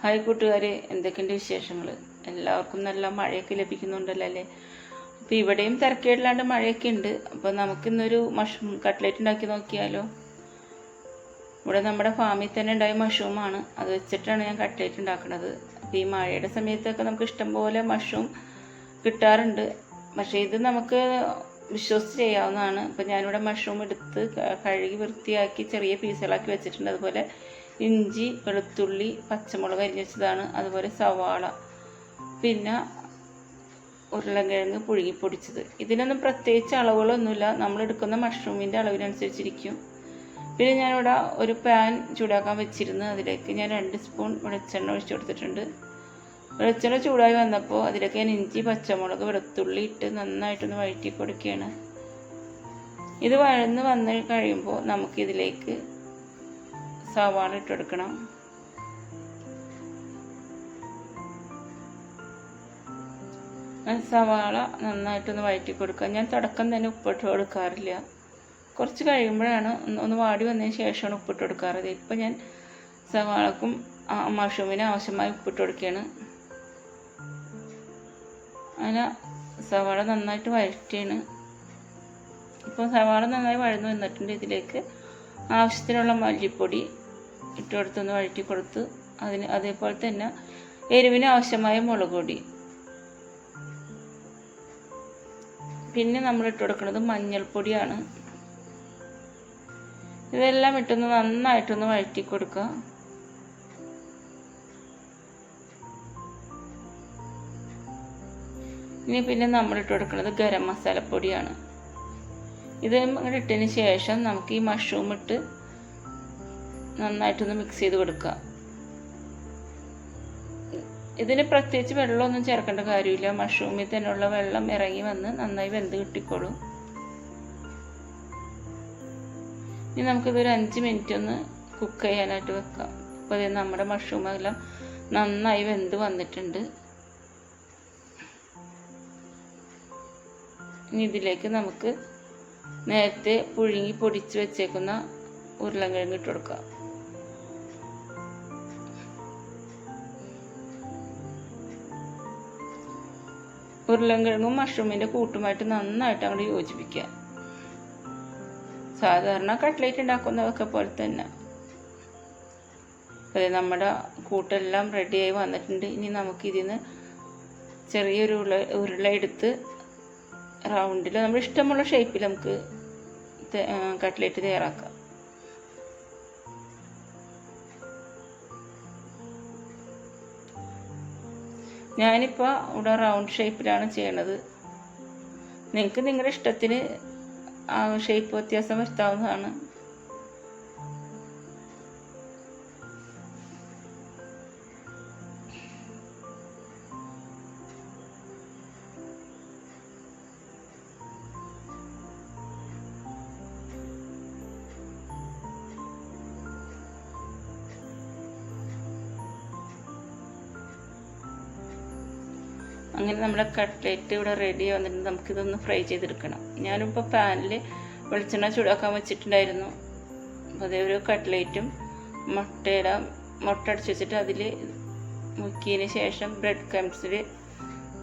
Hi കൂട്ടുകാരെ എന്തൊക്കെയുണ്ട് വിശേഷങ്ങൾ എല്ലാവർക്കും നല്ല മഴയൊക്കെ ലഭിക്കുന്നുണ്ടല്ലോ അല്ലേ? അപ്പോൾ ഇവിടെയും തിരക്കേടില്ലാണ്ട് മഴയൊക്കെ ഉണ്ട്. അപ്പോൾ നമുക്കിന്നൊരു മഷ്റൂം കട്ട്ലേറ്റ് ഉണ്ടാക്കി നോക്കിയാലോ? ഇവിടെ നമ്മുടെ ഫാമിൽ തന്നെ ഉണ്ടായ മഷ്റൂമാണ്. അത് വെച്ചിട്ടാണ് ഞാൻ കട്ട്ലേറ്റ് ഉണ്ടാക്കുന്നത് അപ്പോൾ ഈ മഴയുടെ സമയത്തൊക്കെ നമുക്ക് ഇഷ്ടംപോലെ മഷ്റൂം കിട്ടാറുണ്ട്. പക്ഷേ ഇത് നമുക്ക് വിശ്വസിച്ച് ചെയ്യാവുന്നതാണ്. അപ്പോൾ ഞാനിവിടെ മഷ്റൂം എടുത്ത് കഴുകി വൃത്തിയാക്കി ചെറിയ പീസുകളാക്കി വെച്ചിട്ടുണ്ട്. അതുപോലെ ഇഞ്ചി വെളുത്തുള്ളി പച്ചമുളക് അരിഞ്ഞ് വെച്ചതാണ്. അതുപോലെ സവാള. പിന്നെ ഉരുളക്കിഴങ്ങ് പുഴുങ്ങി പൊടിച്ചത്. ഇതിനൊന്നും പ്രത്യേകിച്ച് അളവുകളൊന്നുമില്ല. നമ്മൾ എടുക്കുന്ന മഷ്റൂമിന്റെ അളവിനനുസരിച്ചിരിക്കും. പിന്നെ ഞാനിവിടെ ഒരു പാൻ ചൂടാക്കാൻ വെച്ചിരുന്നു. അതിലേക്ക് ഞാൻ രണ്ട് സ്പൂൺ വെളിച്ചെണ്ണ ഒഴിച്ചു കൊടുത്തിട്ടുണ്ട്. വെളിച്ചെണ്ണ ചൂടായി വന്നപ്പോൾ അതിലേക്ക് ഞാൻ ഇഞ്ചി പച്ചമുളക് വെളുത്തുള്ളി ഇട്ട് നന്നായിട്ടൊന്ന് വഴറ്റി കൊടുക്കുകയാണ് ഇത് വഴന്ന് വന്ന് കഴിയുമ്പോൾ നമുക്കിതിലേക്ക് സവാള ഇട്ടെടുക്കണം സവാള നന്നായിട്ടൊന്ന് വഴറ്റി കൊടുക്കുക. ഞാൻ തുടക്കം തന്നെ ഉപ്പിട്ട് കൊടുക്കാറില്ല. കുറച്ച് കഴിയുമ്പോഴാണ് ഒന്ന് വാടി വന്നതിന് ശേഷമാണ് ഉപ്പിട്ട് കൊടുക്കാറ് ഇപ്പം ഞാൻ സവാളക്കും ആ മഷ്റൂമിന് ആവശ്യമായി ഉപ്പിട്ട് കൊടുക്കുകയാണ്. അങ്ങനെ സവാള നന്നായിട്ട് വഴറ്റിയാണ്. ഇപ്പോൾ സവാള നന്നായി വഴന്നു വന്നിട്ടുണ്ട് ഇതിലേക്ക്. ആവശ്യത്തിനുള്ള മല്ലിപ്പൊടി ഇട്ട് കൊടുത്തൊന്ന് വഴറ്റി കൊടുത്ത് അതിന് അതേപോലെ തന്നെ എരിവിന് ആവശ്യമായ മുളക് പൊടി. പിന്നെ നമ്മൾ ഇട്ട് കൊടുക്കുന്നത് മഞ്ഞൾപ്പൊടിയാണ്. ഇതെല്ലാം ഇട്ടൊന്ന് നന്നായിട്ടൊന്ന് വഴറ്റി കൊടുക്കുക ഇനി പിന്നെ നമ്മൾ ഇട്ട് കൊടുക്കുന്നത് ഗരം മസാലപ്പൊടിയാണ്. ഇത് ഇട്ടതിന് ശേഷം നമുക്ക് ഈ മഷ്റൂം ഇട്ട് നന്നായിട്ടൊന്ന് മിക്സ് ചെയ്ത് കൊടുക്കുക. ഇതിന് പ്രത്യേകിച്ച് വെള്ളമൊന്നും ചേർക്കേണ്ട കാര്യമില്ല. മഷ്റൂമിൽ തന്നെയുള്ള വെള്ളം ഇറങ്ങി വന്ന് നന്നായി വെന്ത് കിട്ടിക്കോളും. ഇനി നമുക്കിതൊരു അഞ്ച് മിനിറ്റ് ഒന്ന് കുക്ക് ചെയ്യാനായിട്ട് വെക്കാം. അപ്പോൾ ഇത് നമ്മുടെ മഷ്റൂം എല്ലാം നന്നായി വെന്ത് വന്നിട്ടുണ്ട്. ഇനി ഇതിലേക്ക് നമുക്ക് നേരത്തെ പുഴുങ്ങി പൊടിച്ച് വെച്ചേക്കുന്ന ഉരുളൻകിഴങ്ങ് ഇട്ട് കൊടുക്കാം. ഉരുളൻകിഴങ്ങും മഷ്റൂമിന്റെ കൂട്ടുമായിട്ട് നന്നായിട്ട് അങ്ങോട്ട് യോജിപ്പിക്കുക. സാധാരണ കട്ട്ലേറ്റ് ഉണ്ടാക്കുന്നതൊക്കെ പോലെ തന്നെ. അതെ നമ്മുടെ കൂട്ടെല്ലാം റെഡിയായി വന്നിട്ടുണ്ട്. ഇനി നമുക്ക് ഇതിന്ന് ചെറിയൊരു ഉരുള ഉരുള എടുത്ത് റൗണ്ടിൽ നമ്മൾ ഇഷ്ടമുള്ള ഷേപ്പിൽ നമുക്ക് കട്ട്ലേറ്റ് തയ്യാറാക്കാം. ഞാനിപ്പോൾ ഇവിടെ റൗണ്ട് ഷേപ്പിലാണ് ചെയ്യണത്. നിങ്ങൾക്ക് നിങ്ങളുടെ ഇഷ്ടത്തിന് ആ ഷേപ്പ് വ്യത്യാസം വരുത്താവുന്നതാണ്. അങ്ങനെ നമ്മുടെ കട്ട്ലേറ്റ് ഇവിടെ റെഡി വന്നിട്ടുണ്ട് നമുക്കിതൊന്ന് ഫ്രൈ ചെയ്തെടുക്കണം. ഞാനിപ്പോൾ പാനിൽ വെളിച്ചെണ്ണ ചൂടാക്കാൻ വെച്ചിട്ടുണ്ടായിരുന്നു. അപ്പോൾ അതേ ഒരു കട്ട്ലേറ്റും മുട്ടയുടെ മുട്ട അടിച്ച് വെച്ചിട്ട് അതിൽ മുക്കിയതിന് ശേഷം ബ്രെഡ് ക്രംസിൽ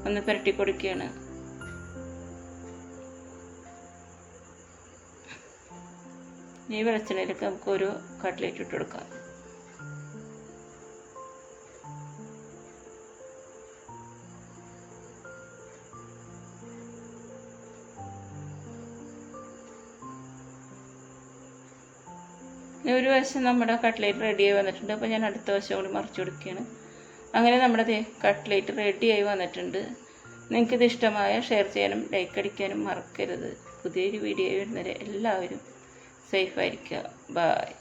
ഒന്ന് പുരട്ടി കൊടുക്കുകയാണ്. ഈ വെളിച്ചെണ്ണയിലേക്ക് നമുക്കൊരു കട്ട്ലേറ്റ് ഇട്ട് കൊടുക്കാം. ഇനി ഒരു വശം നമ്മുടെ കട്ട്ലേറ്റ് റെഡിയായി വന്നിട്ടുണ്ട്. അപ്പോൾ ഞാൻ അടുത്ത വശം കൂടി മറിച്ച് കൊടുക്കുകയാണ്. അങ്ങനെ നമ്മുടെ കട്ട്ലേറ്റ് റെഡിയായി വന്നിട്ടുണ്ട്. നിങ്ങൾക്കിത് ഇഷ്ടമായ ഷെയർ ചെയ്യാനും ലൈക്ക് അടിക്കാനും മറക്കരുത്. പുതിയൊരു വീഡിയോ വരുന്നവരെ എല്ലാവരും സേഫായിരിക്കുക ബായ്